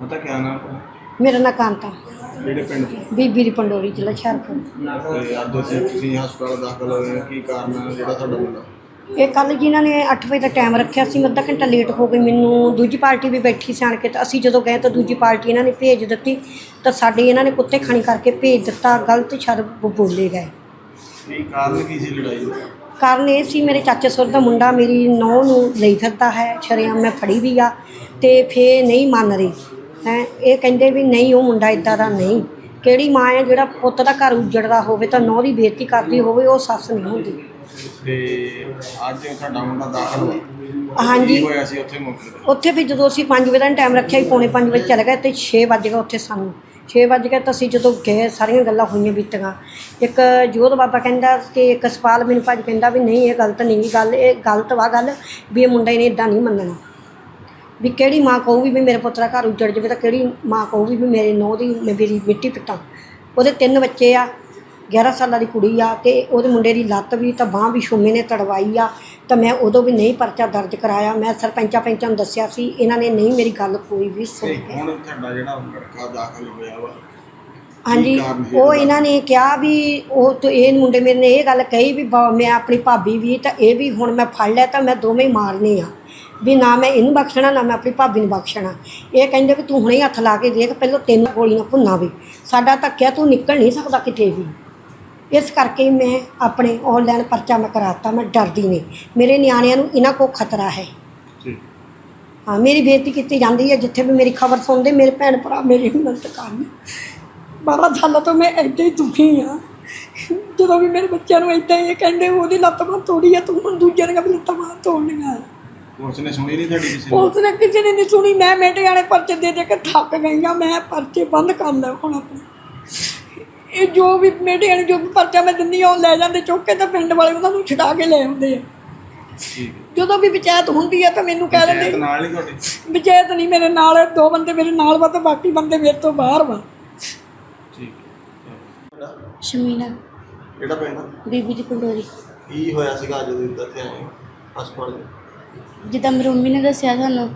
ਪਤਾ ਕਿਆ ਨਾਮ ਹੈ ਮੇਰਾ ਨਾਂ ਕਾਂਤਾ। ਜਿਹੜੇ ਪਿੰਡ? ਤੋਂ ਬੀਬੀ ਦੀ ਪੰਡੋਰੀ ਜ਼ਿਲ੍ਹਾ ਹੁਸ਼ਿਆਰਪੁਰ। ਤੇ ਅੱਜ ਅਸੀਂ ਤੁਸੀਂ ਹਸਪਤਾਲ ਦਾਖਲ ਹੋਏ ਹੋ ਕੀ ਕਾਰਨ ਹੈ ਜਿਹੜਾ ਤੁਹਾਡਾ ਮੁੰਡਾ? ਇਹ ਕੱਲ ਜਿਨ੍ਹਾਂ ਨੇ 8 ਵਜੇ ਦਾ ਟਾਈਮ ਰੱਖਿਆ ਸੀ ਮੈਂ ਅੱਧਾ ਘੰਟਾ ਲੇਟ ਹੋ ਗਈ ਮੈਨੂੰ ਦੂਜੀ ਪਾਰਟੀ ਵੀ ਬੈਠੀ ਸੀ ਆਣ ਕੇ ਤਾਂ ਅਸੀਂ ਜਦੋਂ ਗਏ ਤਾਂ ਦੂਜੀ ਪਾਰਟੀ ਇਹਨਾਂ ਨੇ ਭੇਜ ਦਿੱਤੀ ਤਾਂ ਸਾਡੇ ਇਹਨਾਂ ਨੇ ਕੁੱਤੇ ਖਾਣੀ ਕਰਕੇ ਭੇਜ ਦਿੱਤਾ ਗਲਤ ਸ਼ਬਦ ਬੋਲੇ ਗਏ। ਕੀ ਕਾਰਨ ਕੀ ਸੀ ਲੜਾਈ ਦਾ? ਕਾਰਨ ਇਹ ਸੀ ਮੇਰੇ ਚਾਚੇ ਸੁਰ ਦਾ ਮੁੰਡਾ ਮੇਰੀ ਨੌਂ ਨੂੰ ਲਈ ਫਿਰਦਾ ਹੈ ਸ਼ਰੇਆਮ ਮੈਂ ਫੜੀ ਵੀ ਆ ਤੇ ਫੇ ਨਹੀਂ ਮੰਨ ਰਹੀ। ਹੈ ਇਹ ਕਹਿੰਦੇ ਵੀ ਨਹੀਂ ਉਹ ਮੁੰਡਾ ਇਦਾਂ ਦਾ ਨਹੀਂ। ਕਿਹੜੀ ਮਾਂ ਹੈ ਜਿਹੜਾ ਪੁੱਤ ਦਾ ਘਰ ਉਜੜਦਾ ਹੋਵੇ ਤਾਂ ਨੌਂ ਦੀ ਬੇਇੱਜ਼ਤੀ ਕਰਦੀ ਹੋਵੇ ਉਹ ਸੱਸ ਨਹੀਂ ਹੁੰਦੀ। ਤੇ ਅੱਜ ਤੁਹਾਡਾ ਮੁੰਡਾ ਦਾਖਲ ਹੋਇਆ। ਹਾਂਜੀ। ਕੀ ਹੋਇਆ ਸੀ? ਉੱਥੇ ਮੌਕੇ ਤੇ ਉੱਥੇ ਫਿਰ ਜਦੋਂ ਅਸੀਂ 5 ਵਜੇ ਦਾ ਟਾਈਮ ਰੱਖਿਆ ਸੀ ਪੌਣੇ 5 ਵਜੇ ਚਲੇ ਗਏ ਤੇ 6 ਵਜ ਗਏ ਉੱਥੇ ਸਾਨੂੰ। 6 ਵਜ ਗਏ ਤਾਂ ਅਸੀਂ ਜਦੋਂ ਗਏ ਸਾਰੀਆਂ ਗੱਲਾਂ ਹੋਈਆਂ ਬੀਤੀਆਂ। ਇੱਕ ਜੋਧ ਬਾਬਾ ਕਹਿੰਦਾ ਕਿ ਇੱਕ ਸਪਾਲ ਮੈਨੂੰ ਭਾਜੀ ਕਹਿੰਦਾ ਵੀ ਨਹੀਂ ਇਹ ਗਲਤ ਨਹੀਂ ਗੱਲ ਇਹ ਗਲਤ ਵਾ ਗੱਲ ਵੀ ਇਹ ਮੁੰਡਾ ਇਹਨੇ ਇਦਾਂ ਨਹੀਂ ਮੰਨਣਾ। ਵੀ ਕਿਹੜੀ ਮਾਂ ਕਹੂਗੀ ਵੀ ਮੇਰੇ ਪੁੱਤ ਦਾ ਘਰ ਉੱਜੜ ਜਾਵੇ ਤਾਂ ਕਿਹੜੀ ਮਾਂ ਕਹੂਗੀ ਵੀ ਮੇਰੇ ਨੌਂ ਦੀ ਮੈਂ ਮੇਰੀ ਮਿੱਟੀ ਪਿੱਟਾਂ। ਉਹਦੇ ਤਿੰਨ ਬੱਚੇ ਆ 11 ਸਾਲਾਂ ਦੀ ਕੁੜੀ ਆ ਤੇ ਉਹਦੇ ਮੁੰਡੇ ਦੀ ਲੱਤ ਵੀ ਤਾਂ ਬਾਹ ਵੀ ਸ਼ੁਮੇ ਨੇ ਤੜਵਾਈ ਆ। ਤਾਂ ਮੈਂ ਉਦੋਂ ਵੀ ਨਹੀਂ ਪਰਚਾ ਦਰਜ ਕਰਾਇਆ। ਮੈਂ ਸਰਪੰਚਾਂ ਪੈਂਚਾਂ ਨੂੰ ਦੱਸਿਆ ਸੀ ਇਹਨਾਂ ਨੇ ਨਹੀਂ ਮੇਰੀ ਗੱਲ ਕੋਈ ਵੀ ਸੁਣੀ ਹੁਣ ਤੁਹਾਡਾ ਜਿਹੜਾ ਲੜਕਾ ਦਾਖਲ ਹੋਇਆ ਵਾ ਹਾਂਜੀ ਉਹ? ਇਹਨਾਂ ਨੇ ਕਿਹਾ ਵੀ ਉਹ ਤੋਂ ਇਹ ਮੁੰਡੇ ਮੇਰੇ ਨੇ ਇਹ ਗੱਲ ਕਹੀ ਵੀ ਮੈਂ ਆਪਣੀ ਭਾਬੀ ਵੀ ਤਾਂ ਇਹ ਵੀ ਹੁਣ ਮੈਂ ਫੜ ਲਿਆ ਤਾਂ ਮੈਂ ਦੋਵੇਂ ਹੀ ਮਾਰਨੇ ਆ। ਵੀ ਨਾ ਮੈਂ ਇਹਨੂੰ ਬਖਸ਼ਣਾ ਨਾ ਮੈਂ ਆਪਣੀ ਭਾਬੀ ਨੂੰ ਬਖਸ਼ਣਾ। ਇਹ ਕਹਿੰਦੇ ਵੀ ਤੂੰ ਹੁਣੇ ਹੀ ਹੱਥ ਲਾ ਕੇ ਦੇਖ ਪਹਿਲਾਂ ਤੈਨੂੰ ਗੋਲੀ ਨਾ ਭੁੰਨਾ ਵੀ। ਸਾਡਾ ਧੱਕਿਆ ਤੂੰ ਨਿਕਲ ਨਹੀਂ ਸਕਦਾ ਕਿਤੇ ਵੀ। ਇਸ ਕਰਕੇ ਮੈਂ ਆਪਣੇ ਆਨਲਾਈਨ ਪਰਚਾ ਮੈਂ ਕਰਾਤਾ ਮੈਂ ਡਰਦੀ ਨਹੀਂ। ਮੇਰੇ ਨਿਆਣਿਆਂ ਨੂੰ ਇਹਨਾਂ ਕੋ ਖਤਰਾ ਹੈ। ਹਾਂ ਮੇਰੀ ਬੇਇੱਜ਼ਤੀ ਕੀਤੀ ਜਾਂਦੀ ਹੈ ਜਿੱਥੇ ਵੀ ਮੇਰੀ ਖਬਰ ਸੁਣਦੇ ਮੇਰੇ ਭੈਣ ਭਰਾ ਮੇਰੀ ਮਦਦ ਕਰਨ 12 ਸਾਲਾਂ ਤੋਂ ਮੈਂ ਇੱਦਾਂ ਹੀ ਦੁਖੀ ਆ ਜਦੋਂ ਵੀ ਮੇਰੇ ਬੱਚਿਆਂ ਨੂੰ ਹੀ ਇਹ ਕਹਿੰਦੇ ਉਹਦੀ ਲੱਤ ਬਾਂਹ ਤੋੜੀ ਆ ਤੂੰ ਹੁਣ ਦੂਜਿਆਂ ਦੀਆਂ ਵੀ ਲੱਤਾਂ ਬਾਂਹ ਤੋੜਨੀਆਂ। ਪੁਲਿਸ ਨੇ ਸੁਣੀ ਨਹੀਂ ਤੁਹਾਡੀ ਕਿਸੇ ਨੇ ਪੁਲਿਸ ਨੇ? ਕਿਸੇ ਨੇ ਨਹੀਂ ਸੁਣੀ ਮੈਂ ਮੇਟੇ ਵਾਲੇ ਪਰਚੇ ਦੇ ਦੇ ਕੇ ਥੱਕ ਗਈ ਆ ਮੈਂ ਪਰਚੇ ਬੰਦ ਕਰ ਲੈ ਹੁਣ ਆਪਣੇ। ਇਹ ਜੋ ਵੀ ਮੇਟੇ ਵਾਲੇ ਜੋ ਵੀ ਪਰਚਾ ਮੈਂ ਦਿੰਦੀ ਆ ਉਹ ਲੈ ਜਾਂਦੇ ਚੁੱਕ ਕੇ ਤਾਂ ਪਿੰਡ ਵਾਲੇ ਉਹਨਾਂ ਨੂੰ ਛਡਾ ਕੇ ਲੈ ਆਉਂਦੇ ਆ। ਠੀਕ ਹੈ। ਜਦੋਂ ਵੀ ਪੰਚਾਇਤ ਹੁੰਦੀ ਆ ਤਾਂ ਮੈਨੂੰ ਕਹਿ ਪੰਚਾਇਤ ਦਿੰਦੇ ਨਾਲ ਹੀ ਤੁਹਾਡੇ? ਪੰਚਾਇਤ ਨਹੀਂ ਮੇਰੇ ਨਾਲ ਦੋ ਬੰਦੇ ਮੇਰੇ ਨਾਲ ਵਾ ਤੇ ਬਾਕੀ ਬੰਦੇ ਮੇਰੇ ਤੋਂ ਬਾਹਰ ਵਾ। ਠੀਕ ਹੈ। ਸ਼ਮੀਨਾ। ਕਿਹੜਾ ਪਿੰਡ ਬੀਬੀ ਦੀ ਪੰਡੋਰੀ। ਕੀ ਹੋਇਆ ਸੀਗਾ ਜਦੋਂ ਇੱਥੇ ਆਏ ਹਸਪਤਾਲ ਜਿੱਦਾਂ ਮੇਰੀ ਮੰਮੀ ਨੇ ਦੱਸਿਆ ਸਾਨੂੰ,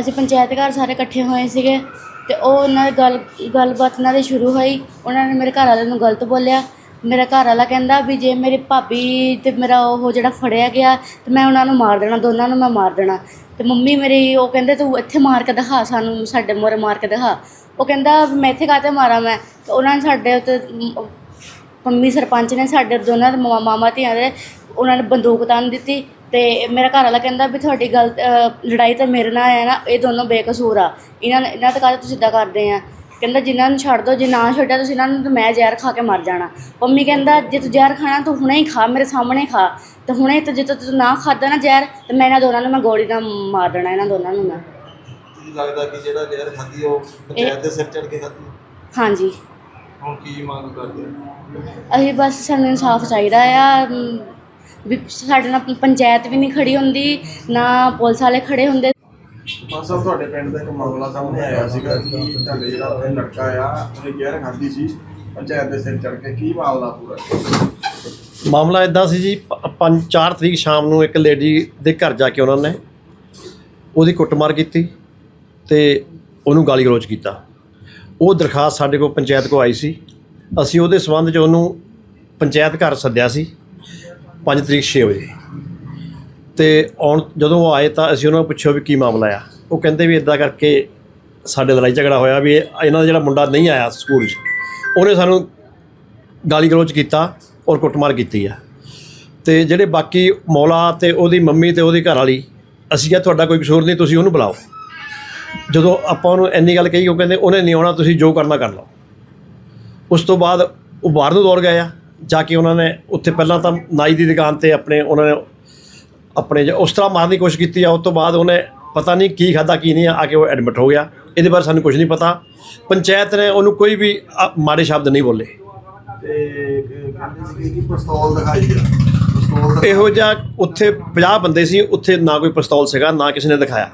ਅਸੀਂ ਪੰਚਾਇਤ ਘਰ ਸਾਰੇ ਇਕੱਠੇ ਹੋਏ ਸੀਗੇ ਤੇ ਉਹ ਉਹਨਾਂ ਦੀ ਗੱਲ, ਗੱਲਬਾਤ ਉਹਨਾਂ ਦੀ ਸ਼ੁਰੂ ਹੋਈ। ਉਹਨਾਂ ਨੇ ਮੇਰੇ ਘਰ ਵਾਲੇ ਨੂੰ ਗਲਤ ਬੋਲਿਆ। ਮੇਰਾ ਘਰ ਵਾਲਾ ਕਹਿੰਦਾ ਵੀ ਜੇ ਮੇਰੀ ਭਾਬੀ ਤੇ ਮੇਰਾ ਉਹ ਜਿਹੜਾ ਫੜਿਆ ਗਿਆ, ਤੇ ਮੈਂ ਉਹਨਾਂ ਨੂੰ ਮਾਰ ਦੇਣਾ, ਦੋਨਾਂ ਨੂੰ ਮੈਂ ਮਾਰ ਦੇਣਾ। ਤੇ ਮੰਮੀ ਮੇਰੀ ਉਹ ਕਹਿੰਦੇ, ਤੂੰ ਇੱਥੇ ਮਾਰ ਕੇ ਦਿਖਾ ਸਾਨੂੰ, ਸਾਡੇ ਮੋਰੇ ਮਾਰ ਕੇ ਦਿਖਾ। ਉਹ ਕਹਿੰਦਾ ਵੀ ਮੈਂ ਇੱਥੇ ਕਾਹਤੇ ਮਾਰਾਂ ਮੈਂ? ਤੇ ਉਹਨਾਂ ਨੇ ਸਾਡੇ ਉੱਤੇ ਮ- ਮੰਮੀ ਸਰਪੰਚ ਨੇ ਸਾਡੇ ਦੋਨਾਂ ਦੇ ਮਾ- ਮਾਮਾ ਧੀਆਂ ਦੇ, ਉਹਨਾਂ ਨੇ ਬੰਦੂਕ ਤਾਨ ਦਿੱਤੀ। ਤੇ ਮੇਰਾ ਘਰ ਵਾਲਾ ਕਹਿੰਦਾ ਵੀ ਤੁਹਾਡੀ ਗੱਲ ਲੜਾਈ ਤਾਂ ਮੇਰੇ ਨਾਲ ਹੈ ਨਾ ਇਹ ਦੋਨੋਂ ਬੇਕਸੂਰ ਆ। ਇਹਨਾਂ ਨੇ ਇਹਨਾਂ ਤੇ ਕਾਹਦੇ ਤੁਸੀਂ ਇਦਾਂ ਕਰਦੇ ਆ? ਕਹਿੰਦਾ ਜਿਨ੍ਹਾਂ ਨੂੰ ਛੱਡ ਦੋ ਜੇ ਨਾ ਛੱਡਿਆ ਤੁਸੀਂ ਇਹਨਾਂ ਨੂੰ ਤਾਂ ਮੈਂ ਜ਼ਹਿਰ ਖਾ ਕੇ ਮਰ ਜਾਣਾ। ਮੰਮੀ ਕਹਿੰਦਾ ਜੇ ਤੂੰ ਜ਼ਹਿਰ ਖਾਣਾ ਤੂੰ ਹੁਣੇ ਹੀ ਖਾ ਮੇਰੇ ਸਾਹਮਣੇ ਖਾ। ਤੇ ਹੁਣੇ ਤੇ ਜੇ ਤੂੰ ਨਾ ਖਾਦਾ ਨਾ ਜ਼ਹਿਰ ਤੇ ਮੈਂ ਇਹਨਾਂ ਦੋਨਾਂ ਨੂੰ ਮੈਂ ਗੋਲੀ ਨਾਲ ਮਾਰ ਦੇਣਾ ਇਹਨਾਂ ਦੋਨਾਂ ਨੂੰ ਮੈਂ। ਲੱਗਦਾ ਕਿ ਜਿਹੜਾ ਜ਼ਹਿਰ ਖਾਧੀ ਉਹ ਪੰਚਾਇਤ ਦੇ ਸਿਰ ਚੜ ਕੇ ਖਾਧੀ ਹਾਂਜੀ। ਹੁਣ ਕੀ ਮੰਗ ਕਰਦੇ? ਅਸੀਂ ਬਸ ਸਾਨੂੰ ਇਨਸਾਫ ਚਾਹੀਦਾ ਆ ਵੀ ਸਾਡੇ ਨਾਲ ਪੰਚਾਇਤ ਵੀ ਨਹੀਂ ਖੜੀ ਹੁੰਦੀ ਨਾ ਪੁਲਿਸ ਵਾਲੇ ਖੜੇ ਹੁੰਦੇ। ਸਾਹਿਬ ਤੁਹਾਡੇ ਪਿੰਡ ਦਾ ਇੱਕ ਮਾਮਲਾ ਸਾਹਮਣੇ ਆਇਆ ਸੀਗਾ ਕਿ ਤੁਹਾਡੇ ਜਿਹੜਾ ਉੱਥੇ ਲੜਕਾ ਆ ਉਹਨੇ ਜ਼ਹਿਰ ਖਾਧੀ ਸੀ ਪੰਚਾਇਤ ਦੇ ਸਿਰ ਚੜ ਕੇ ਕੀ ਮਾਮਲਾ ਪੂਰਾ? ਮਾਮਲਾ ਇਦਾਂ ਸੀ ਜੀ 5 4 ਤਰੀਕ ਸ਼ਾਮ ਨੂੰ ਇੱਕ ਲੇਡੀ ਦੇ ਘਰ ਜਾ ਕੇ ਉਹਨਾਂ ਨੇ ਉਹਦੀ ਕੁੱਟਮਾਰ ਕੀਤੀ ਤੇ ਉਹਨੂੰ ਗਾਲੀ ਗਲੋਚ ਕੀਤਾ। ਉਹ ਦਰਖਾਸਤ ਸਾਡੇ ਕੋਲ ਪੰਚਾਇਤ ਕੋ ਆਈ ਸੀ। ਅਸੀਂ ਉਹਦੇ ਸਬੰਧ 'ਚ ਉਹਨੂੰ ਪੰਚਾਇਤ ਘਰ ਸੱਦਿਆ ਸੀ। 5 ਤਰੀਕ 6 ਵਜੇ। ਤੇ ਆਉਣ, ਜਦੋਂ ਉਹ ਆਏ ਤਾਂ ਅਸੀਂ ਉਹਨਾਂ ਨੂੰ ਪੁੱਛਿਆ ਵੀ ਕੀ ਮਾਮਲਾ ਆ। ਉਹ ਕਹਿੰਦੇ ਵੀ ਇਦਾਂ ਕਰਕੇ ਸਾਡੇ ਲੜਾਈ ਝਗੜਾ ਹੋਇਆ ਵੀ ਇਹਨਾਂ ਦਾ ਜਿਹੜਾ ਮੁੰਡਾ ਨਹੀਂ ਆਇਆ ਸਕੂਲ 'ਚ, ਉਹਨੇ ਸਾਨੂੰ ਗਾਲੀ ਗਲੋਚ ਕੀਤਾ ਔਰ ਕੁੱਟਮਾਰ ਕੀਤੀ ਆ। ਤੇ ਜਿਹੜੇ ਬਾਕੀ ਮੌਲਾ ਤੇ ਉਹਦੀ ਮੰਮੀ ਤੇ ਉਹਦੀ ਘਰ ਵਾਲੀ, ਅਸੀਂ ਕਿਹਾ ਤੁਹਾਡਾ ਕੋਈ ਕਸੂਰ ਨਹੀਂ, ਤੁਸੀਂ ਉਹਨੂੰ ਬੁਲਾਓ। ਜਦੋਂ ਆਪਾਂ ਉਹਨੂੰ ਇੰਨੀ ਗੱਲ ਕਹੀ, ਉਹ ਕਹਿੰਦੇ, ਉਹਨੇ ਨਹੀਂ ਆਉਣਾ, ਤੁਸੀਂ ਜੋ ਕਰਨਾ ਕਰ ਲਓ। ਉਸ ਤੋਂ ਬਾਅਦ ਉਹ ਬਾਹਰ ਨੂੰ ਦੌੜ ਗਏ ਆ। ਜਾ ਕੇ ਉਹਨਾਂ ਨੇ ਉੱਥੇ ਪਹਿਲਾਂ ਤਾਂ ਨਾਈ ਦੀ ਦੁਕਾਨ ਤੇ ਆਪਣੇ ਉਹਨਾਂ ਨੇ ਆਪਣੇ ਉਸ ਤਰ੍ਹਾਂ ਮਾਰਨ ਦੀ ਕੋਸ਼ਿਸ਼ ਕੀਤੀ ਆ ਉਸ ਤੋਂ ਬਾਅਦ ਉਹਨੇ ਪਤਾ ਨਹੀਂ ਕੀ ਖਾਦਾ ਕੀ ਨਹੀਂ ਆ ਕੇ ਉਹ ਐਡਮਿਟ ਹੋ ਗਿਆ। ਇਹਦੇ ਬਾਰੇ ਸਾਨੂੰ ਕੁਝ ਨਹੀਂ ਪਤਾ। ਪੰਚਾਇਤ ਨੇ ਉਹਨੂੰ ਕੋਈ ਵੀ ਮਾੜੇ ਸ਼ਬਦ ਨਹੀਂ ਬੋਲੇ। ਤੇ ਕਹਿੰਦੇ ਸੀ ਕਿ ਪਿਸਤੌਲ ਦਿਖਾਈ ਆ? ਪਿਸਤੌਲ ਦਾ ਇਹੋ ਜਿਹਾ ਉੱਥੇ 50 ਬੰਦੇ ਸੀ ਉੱਥੇ ਨਾ ਕੋਈ ਪਿਸਤੌਲ ਸੀਗਾ ਨਾ ਕਿਸੇ ਨੇ ਦਿਖਾਇਆ।